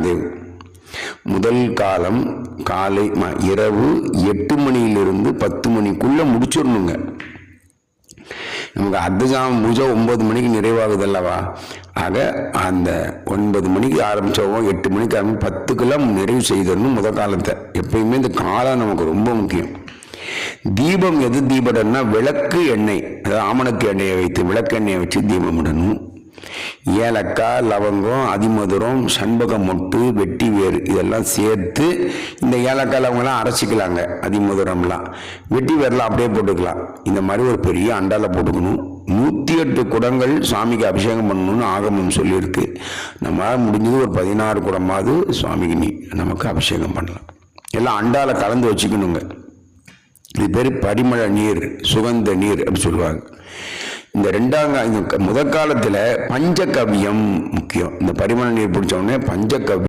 மகாதேவ் முதல் காலம் காலை இரவு எட்டு மணியிலிருந்து பத்து மணிக்குள்ள முடிச்சிடணுங்க. நமக்கு அர்த்தஜாமம் பூஜை ஒன்பது மணிக்கு நிறைவாகுது அல்லவா ஆக அந்த ஒன்பது மணிக்கு ஆரம்பித்தோம் எட்டு மணிக்கு ஆரம்பி பத்துக்கெல்லாம் நிறைவு செய்தணும் முத காலத்தை. எப்பயுமே இந்த காலம் நமக்கு ரொம்ப முக்கியம். தீபம் எது தீபடன்னா விளக்கு எண்ணெய். அதாவது ஆமணக்கு எண்ணெயை வைத்து விளக்கு எண்ணெயை வச்சு தீபம் இடணும். ஏலக்காய் லவங்கம் அதிமதுரம் சண்பக மொட்டு வெட்டி வேர் இதெல்லாம் சேர்த்து இந்த ஏலக்காய் லவங்கெல்லாம் அரைச்சிக்கலாங்க அதிமதுரம்லாம் வெட்டி வேர்லாம் அப்படியே போட்டுக்கலாம். இந்த மாதிரி ஒரு பெரிய அண்டாவில் போட்டுக்கணும். நூற்றி எட்டு குடங்கள் சாமிக்கு அபிஷேகம் பண்ணணும்னு ஆகமம் சொல்லியிருக்கு. நம்மளால் முடிஞ்சது ஒரு பதினாறு குடமாவது சுவாமிக்கு நீ நமக்கு அபிஷேகம் பண்ணலாம். எல்லாம் அண்டாவில் கலந்து வச்சுக்கணுங்க. இது பேர் பரிமள நீர் சுகந்த நீர் அப்படி சொல்லுவாங்க. இந்த ரெண்டாங்க இந்த முதல் காலத்தில் பஞ்சகவ்யம் முக்கியம். இந்த பரிமள நீர் பிடிச்ச உடனே பஞ்சகவியம்